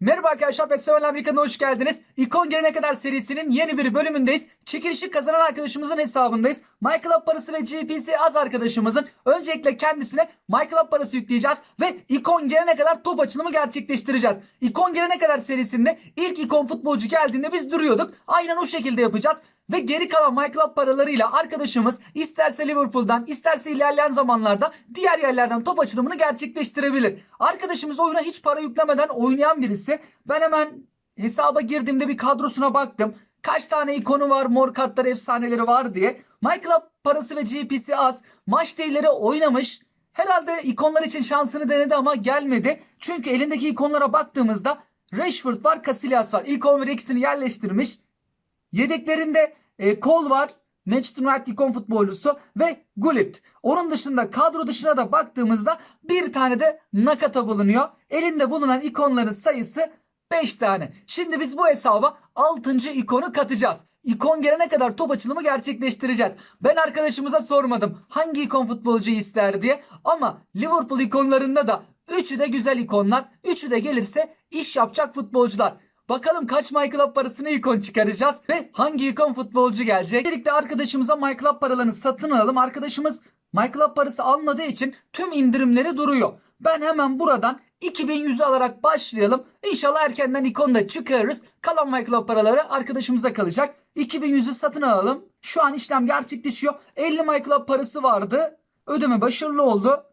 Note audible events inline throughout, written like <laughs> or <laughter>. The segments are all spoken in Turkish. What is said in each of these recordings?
Merhaba arkadaşlar Festival Amerika'na hoş geldiniz. İkon Gelene Kadar serisinin yeni bir bölümündeyiz. Çekilişi kazanan arkadaşımızın hesabındayız. MyClub parası ve GPC az arkadaşımızın öncelikle kendisine MyClub parası yükleyeceğiz ve İkon Gelene Kadar top açılımı gerçekleştireceğiz. İkon Gelene Kadar serisinde ilk ikon futbolcu geldiğinde biz duruyorduk. Aynen o şekilde yapacağız. Ve geri kalan MyClub paralarıyla arkadaşımız isterse Liverpool'dan isterse ilerleyen zamanlarda diğer yerlerden top açılımını gerçekleştirebilir. Arkadaşımız oyuna hiç para yüklemeden oynayan birisi. Ben hemen hesaba girdiğimde bir kadrosuna baktım. Kaç tane ikonu var, mor kartlar efsaneleri var diye. MyClub parası ve GPC az. Maç değilleri oynamış. Herhalde ikonlar için şansını denedi ama gelmedi. Çünkü elindeki ikonlara baktığımızda Rashford var, Casillas var. İlk 11 ikisini yerleştirmiş. Yedeklerinde e, Cole var. Manchester United ikon futbolcusu ve Gullit. Onun dışında kadro dışına da baktığımızda bir tane de Nakata bulunuyor. Elinde bulunan ikonların sayısı 5 tane. Şimdi biz bu hesaba 6. ikonu katacağız. İkon gelene kadar top açılımı gerçekleştireceğiz. Ben arkadaşımıza sormadım hangi ikon futbolcuyu ister diye. Ama Liverpool ikonlarında da üçü de güzel ikonlar. Üçü de gelirse iş yapacak futbolcular. Bakalım kaç MyClub parasını ikon çıkaracağız ve hangi ikon futbolcu gelecek. Birlikte arkadaşımıza MyClub paralarını satın alalım. Arkadaşımız MyClub parası almadığı için tüm indirimleri duruyor. Ben hemen buradan 2100'ü alarak başlayalım. İnşallah erkenden ikon da çıkarırız. Kalan MyClub paraları arkadaşımıza kalacak. 2100'ü satın alalım. Şu an işlem gerçekleşiyor. 50 MyClub parası vardı. Ödeme başarılı oldu.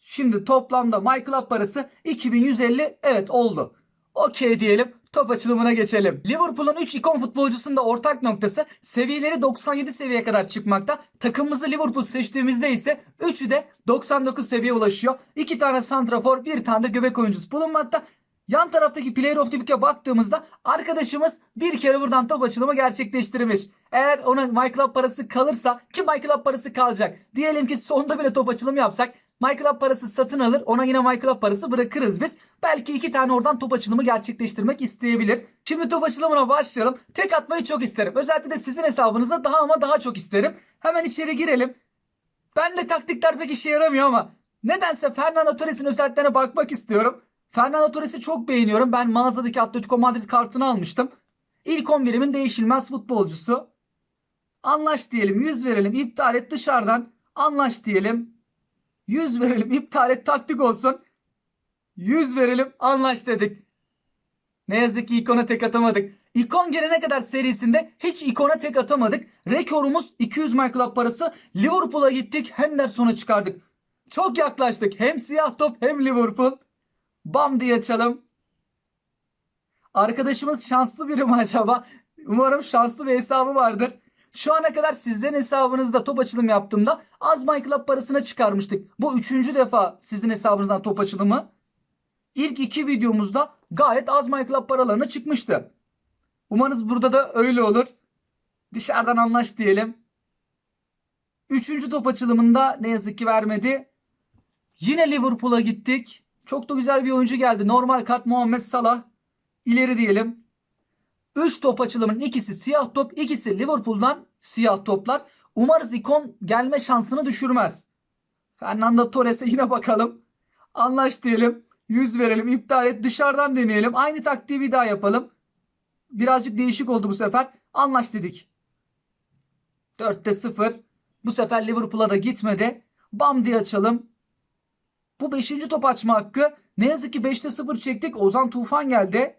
Şimdi toplamda MyClub parası 2150 evet oldu. Okey diyelim. Top açılımına geçelim. Liverpool'un 3 ikon futbolcusunda ortak noktası seviyeleri 97 seviyeye kadar çıkmakta. Takımımızı Liverpool seçtiğimizde ise 3'ü de 99 seviyeye ulaşıyor. 2 tane santrafor, 1 tane de göbek oyuncusu bulunmakta. Yan taraftaki Player of the Week'e baktığımızda arkadaşımız bir kere buradan top açılımı gerçekleştirmiş. Eğer ona MyClub parası kalırsa ki MyClub parası kalacak. Diyelim ki sonda bile top açılımı yapsak MyClub parası satın alır. Ona yine MyClub parası bırakırız biz. Belki iki tane oradan top açılımı gerçekleştirmek isteyebilir. Şimdi top açılımına başlayalım. Tek atmayı çok isterim. Özellikle de sizin hesabınıza daha ama daha çok isterim. Hemen içeri girelim. Ben de taktikler pek işe yaramıyor ama nedense Fernando Torres'in özelliklerine bakmak istiyorum. Fernando Torres'i çok beğeniyorum. Ben mağazadaki Atletico Madrid kartını almıştım. İlk 11'imin değişilmez futbolcusu. Anlaş diyelim, 100 verelim, iptal et dışarıdan. Anlaş diyelim. 100 verelim, iptal et taktik olsun. 100 verelim, anlaş dedik. Ne yazık ki ikona tek atamadık. İkon gelene kadar serisinde hiç ikona tek atamadık. Rekorumuz 200 MyClub parası. Liverpool'a gittik, Henderson'a çıkardık. Çok yaklaştık. Hem siyah top hem Liverpool. Bam diye açalım. Arkadaşımız şanslı biri mi acaba? Umarım şanslı bir hesabı vardır. Şu ana kadar sizlerin hesabınızda top açılım yaptığımda az MyClub parasına çıkarmıştık. Bu üçüncü defa sizin hesabınızdan top açılımı. İlk iki videomuzda gayet az MyClub paralarına çıkmıştı. Umarız burada da öyle olur. Dışarıdan anlaş diyelim. Üçüncü top açılımında ne yazık ki vermedi. Yine Liverpool'a gittik. Çok da güzel bir oyuncu geldi. Normal kart Muhammed Salah. İleri diyelim. 3 top açılımının ikisi siyah top, ikisi Liverpool'dan siyah toplar. Umarız ikon gelme şansını düşürmez. Fernando Torres'e yine bakalım. Anlaş diyelim. 100 verelim, iptal et, dışarıdan deneyelim. Aynı taktiği bir daha yapalım. Birazcık değişik oldu bu sefer. Anlaş dedik. 4'te 0. Bu sefer Liverpool'a da gitmedi. Bam diye açalım. Bu 5. top açma hakkı. Ne yazık ki 5'te 0 çektik. Ozan Tufan geldi.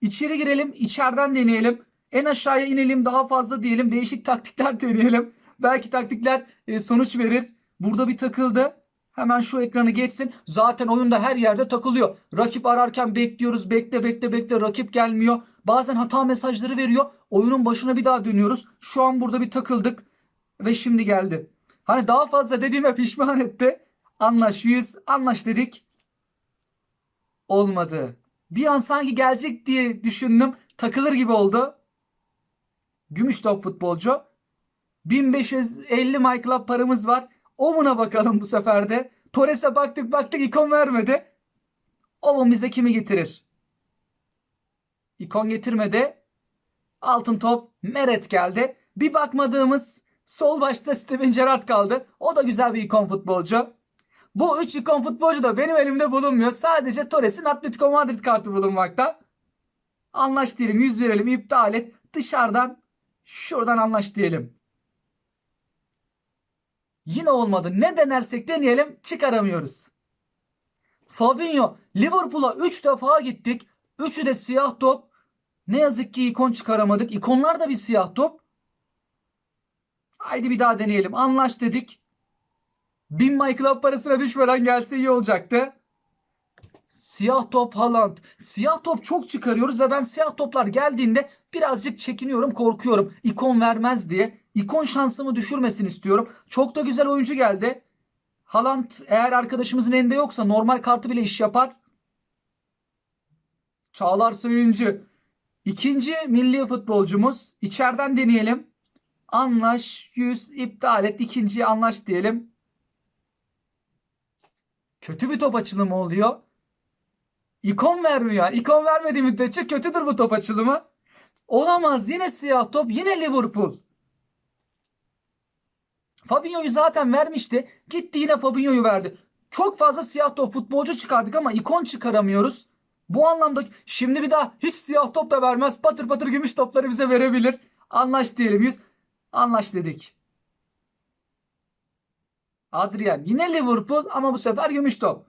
İçeri girelim. içeriden deneyelim. En aşağıya inelim. Daha fazla diyelim. Değişik taktikler <laughs> deneyelim. Belki taktikler e, sonuç verir. Burada bir takıldı. Hemen şu ekranı geçsin. Zaten oyunda her yerde takılıyor. Rakip ararken bekliyoruz. Bekle bekle bekle. Rakip gelmiyor. Bazen hata mesajları veriyor. Oyunun başına bir daha dönüyoruz. Şu an burada bir takıldık. Ve şimdi geldi. Hani daha fazla dediğime pişman etti. Anlaş 100. Anlaş dedik. Olmadı. Bir an sanki gelecek diye düşündüm. Takılır gibi oldu. Gümüş top futbolcu. 1550 MyClub paramız var. Ovun'a bakalım bu sefer de. Torres'e baktık baktık ikon vermedi. Ovun bize kimi getirir? İkon getirmedi. Altın top Meret geldi. Bir bakmadığımız sol başta Steven Gerrard kaldı. O da güzel bir ikon futbolcu. Bu 3 ikon futbolcu da benim elimde bulunmuyor. Sadece Torres'in Atletico Madrid kartı bulunmakta. Anlaş diyelim 100 verelim iptal et. Dışarıdan şuradan anlaş diyelim. Yine olmadı. Ne denersek deneyelim çıkaramıyoruz. Fabinho Liverpool'a 3 defa gittik. Üçü de siyah top. Ne yazık ki ikon çıkaramadık. İkonlar da bir siyah top. Haydi bir daha deneyelim. Anlaş dedik. 1000 My Club parasına düşmeden gelse iyi olacaktı. Siyah top Haaland. Siyah top çok çıkarıyoruz ve ben siyah toplar geldiğinde birazcık çekiniyorum, korkuyorum. İkon vermez diye. İkon şansımı düşürmesin istiyorum. Çok da güzel oyuncu geldi. Haaland eğer arkadaşımızın elinde yoksa normal kartı bile iş yapar. Çağlar Söyüncü. İkinci milli futbolcumuz. İçeriden deneyelim. Anlaş 100 iptal et. İkinciyi anlaş diyelim. Kötü bir top açılımı oluyor. İkon vermiyor. İkon vermediği müddetçe kötüdür bu top açılımı. Olamaz. Yine siyah top. Yine Liverpool. Fabinho'yu zaten vermişti. Gitti yine Fabinho'yu verdi. Çok fazla siyah top futbolcu çıkardık ama ikon çıkaramıyoruz. Bu anlamda şimdi bir daha hiç siyah top da vermez. Patır patır gümüş topları bize verebilir. Anlaş diyelim 100. Anlaş dedik. Adrian yine Liverpool ama bu sefer gümüş top.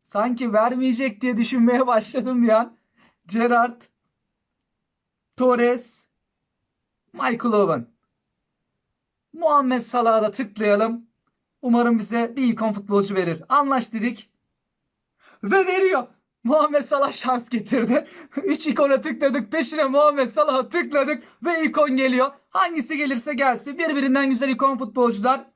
Sanki vermeyecek diye düşünmeye başladım bir an. Gerrard, Torres, Michael Owen. Muhammed Salah'a da tıklayalım. Umarım bize bir ikon futbolcu verir. Anlaş dedik. Ve veriyor. Muhammed Salah şans getirdi. <laughs> 3 ikona tıkladık. Peşine Muhammed Salah'a tıkladık. Ve ikon geliyor. Hangisi gelirse gelsin. Birbirinden güzel ikon futbolcular.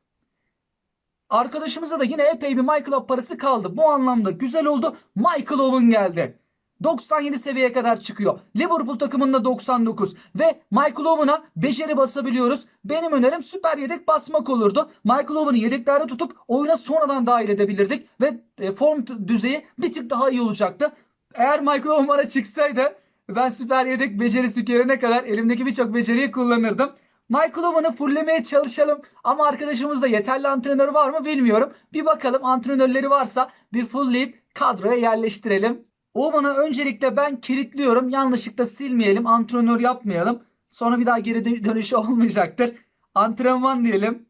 Arkadaşımıza da yine epey bir Michael Owen parası kaldı. Bu anlamda güzel oldu. Michael Owen geldi. 97 seviyeye kadar çıkıyor. Liverpool takımında 99 ve Michael Owen'a beceri basabiliyoruz. Benim önerim süper yedek basmak olurdu. Michael Owen'ı yedeklerde tutup oyuna sonradan dahil edebilirdik ve e, form düzeyi bir tık daha iyi olacaktı. Eğer Michael Owen bana çıksaydı ben süper yedek becerisi gelene kadar elimdeki birçok beceriyi kullanırdım. Michael Owen'ı fulllemeye çalışalım ama arkadaşımızda yeterli antrenör var mı bilmiyorum. Bir bakalım antrenörleri varsa bir fullleyip kadroya yerleştirelim. Owen'ı öncelikle ben kilitliyorum. Yanlışlıkla silmeyelim. Antrenör yapmayalım. Sonra bir daha geri dö- dönüşü <laughs> olmayacaktır. Antrenman diyelim.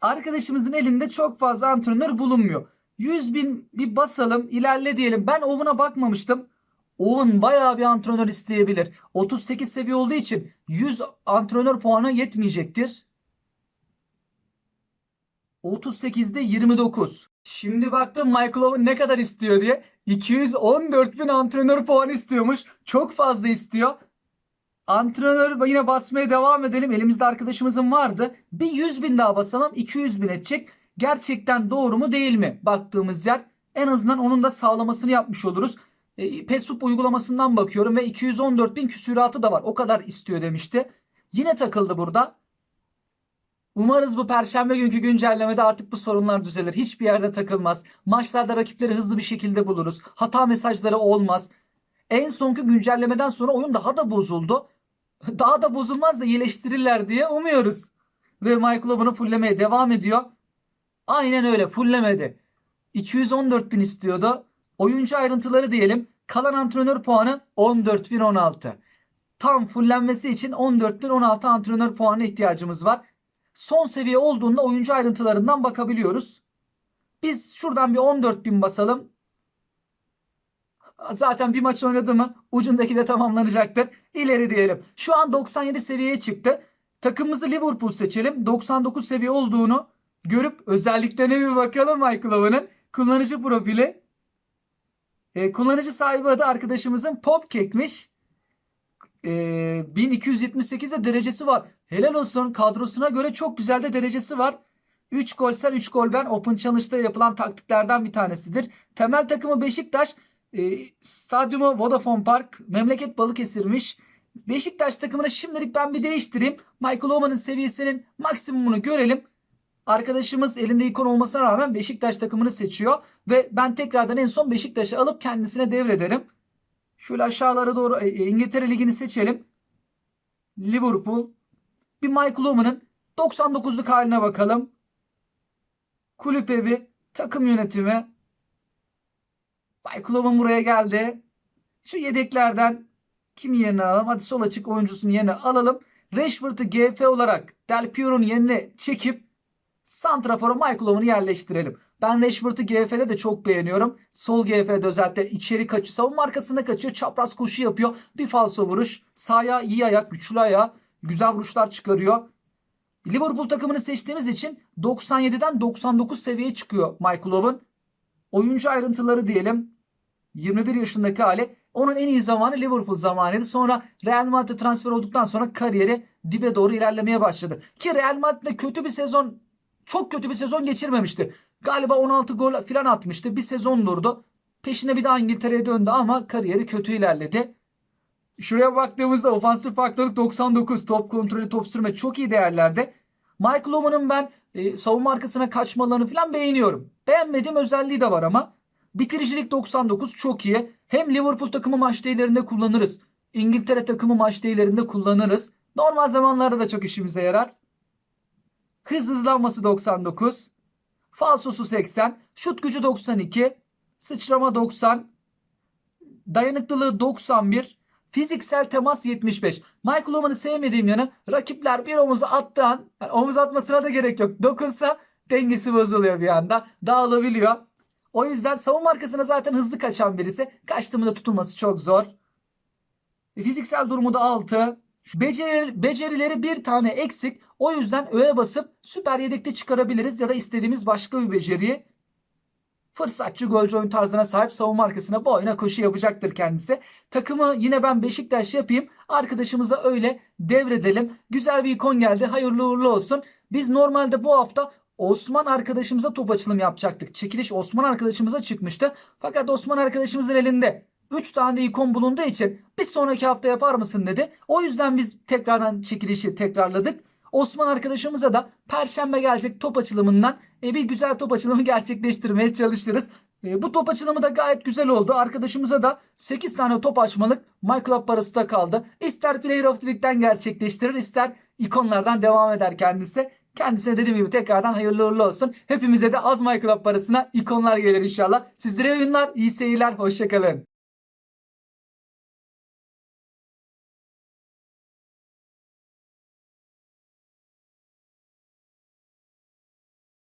Arkadaşımızın elinde çok fazla antrenör bulunmuyor. 100 bin bir basalım. ilerle diyelim. Ben Owen'a bakmamıştım. Owen bayağı bir antrenör isteyebilir. 38 seviye olduğu için 100 antrenör puanı yetmeyecektir. 38'de 29. Şimdi baktım Michael Owen ne kadar istiyor diye. 214 bin antrenör puanı istiyormuş. Çok fazla istiyor. Antrenör yine basmaya devam edelim. Elimizde arkadaşımızın vardı. Bir 100 bin daha basalım. 200 bin edecek. Gerçekten doğru mu değil mi? Baktığımız yer. En azından onun da sağlamasını yapmış oluruz. E, Pesup uygulamasından bakıyorum ve 214 bin küsuratı da var. O kadar istiyor demişti. Yine takıldı burada. Umarız bu perşembe günkü güncellemede artık bu sorunlar düzelir. Hiçbir yerde takılmaz. Maçlarda rakipleri hızlı bir şekilde buluruz. Hata mesajları olmaz. En sonki güncellemeden sonra oyun daha da bozuldu. <laughs> Daha da bozulmaz da iyileştirirler diye umuyoruz. Ve Michael Owen'ı fulllemeye devam ediyor. Aynen öyle fullemedi. 214 bin istiyordu. Oyuncu ayrıntıları diyelim. Kalan antrenör puanı 14.016. Tam fullenmesi için 14.016 antrenör puanı ihtiyacımız var. Son seviye olduğunda oyuncu ayrıntılarından bakabiliyoruz. Biz şuradan bir 14.000 basalım. Zaten bir maç oynadı mı ucundaki de tamamlanacaktır. İleri diyelim. Şu an 97 seviyeye çıktı. Takımımızı Liverpool seçelim. 99 seviye olduğunu görüp özelliklerine bir bakalım Michael Owen'ın. Kullanıcı profili. E, kullanıcı sahibi adı arkadaşımızın Popcake'miş. E, 1278'de derecesi var. Helal olsun kadrosuna göre çok güzel de derecesi var. 3 gol sen 3 gol ben Open Challenge'da yapılan taktiklerden bir tanesidir. Temel takımı Beşiktaş. E, stadyumu Vodafone Park. Memleket Balıkesir'miş. Beşiktaş takımını şimdilik ben bir değiştireyim. Michael Owen'ın seviyesinin maksimumunu görelim. Arkadaşımız elinde ikon olmasına rağmen Beşiktaş takımını seçiyor. Ve ben tekrardan en son Beşiktaş'ı alıp kendisine devrederim. Şöyle aşağılara doğru e, e, İngiltere Ligi'ni seçelim. Liverpool. Bir Michael Owen'ın 99'luk haline bakalım. kulüp evi, takım yönetimi. Baykulov'un buraya geldi. Şu yedeklerden kimi yerine alalım? Hadi sol açık oyuncusunu yerine alalım. Rashford'u GF olarak Del Piero'nun yerine çekip Santrafor'a Michael yerleştirelim. Ben Rashford'u GF'de de çok beğeniyorum. Sol GF'de özellikle içeri kaçıyor. Savunma arkasına kaçıyor. Çapraz koşu yapıyor. Bir falso vuruş. Sağya iyi ayak, güçlü ayağı. Güzel vuruşlar çıkarıyor. Liverpool takımını seçtiğimiz için 97'den 99 seviyeye çıkıyor Michael Owen. Oyuncu ayrıntıları diyelim. 21 yaşındaki hali. Onun en iyi zamanı Liverpool zamanıydı. Sonra Real Madrid'e transfer olduktan sonra kariyeri dibe doğru ilerlemeye başladı. Ki Real Madrid'de kötü bir sezon, çok kötü bir sezon geçirmemişti. Galiba 16 gol falan atmıştı. Bir sezon durdu. Peşine bir daha İngiltere'ye döndü ama kariyeri kötü ilerledi. Şuraya baktığımızda ofansif farklılık 99. Top kontrolü, top sürme çok iyi değerlerde. Michael Owen'ın ben e, savunma arkasına kaçmalarını falan beğeniyorum. Beğenmediğim özelliği de var ama. Bitiricilik 99 çok iyi. Hem Liverpool takımı maç değerlerinde kullanırız. İngiltere takımı maç değerlerinde kullanırız. Normal zamanlarda da çok işimize yarar. Hız hızlanması 99. Falsosu 80. Şut gücü 92. Sıçrama 90. Dayanıklılığı 91. Fiziksel temas 75. Michael Owen'ı sevmediğim yanı rakipler bir omuza attığı an yani omuz atmasına da gerek yok. Dokunsa dengesi bozuluyor bir anda. Dağılabiliyor. O yüzden savunma arkasına zaten hızlı kaçan birisi. Kaçtığımda tutulması çok zor. E, Fiziksel durumu da 6. Beceri, becerileri bir tane eksik. O yüzden öğe basıp süper yedekte çıkarabiliriz ya da istediğimiz başka bir beceriyi. Fırsatçı golcü oyun tarzına sahip savunma arkasına boyuna koşu yapacaktır kendisi. Takımı yine ben Beşiktaş yapayım. Arkadaşımıza öyle devredelim. Güzel bir ikon geldi. Hayırlı uğurlu olsun. Biz normalde bu hafta Osman arkadaşımıza top açılım yapacaktık. Çekiliş Osman arkadaşımıza çıkmıştı. Fakat Osman arkadaşımızın elinde 3 tane ikon bulunduğu için bir sonraki hafta yapar mısın dedi. O yüzden biz tekrardan çekilişi tekrarladık. Osman arkadaşımıza da perşembe gelecek top açılımından e, bir güzel top açılımı <laughs> gerçekleştirmeye çalışırız. E, bu top açılımı da gayet güzel oldu. Arkadaşımıza da 8 tane top açmalık MyClub parası da kaldı. İster Player of the Week'ten gerçekleştirir ister ikonlardan devam eder kendisi. Kendisine dediğim gibi tekrardan hayırlı uğurlu olsun. Hepimize de az MyClub parasına ikonlar gelir inşallah. Sizlere oyunlar, iyi seyirler, hoşçakalın.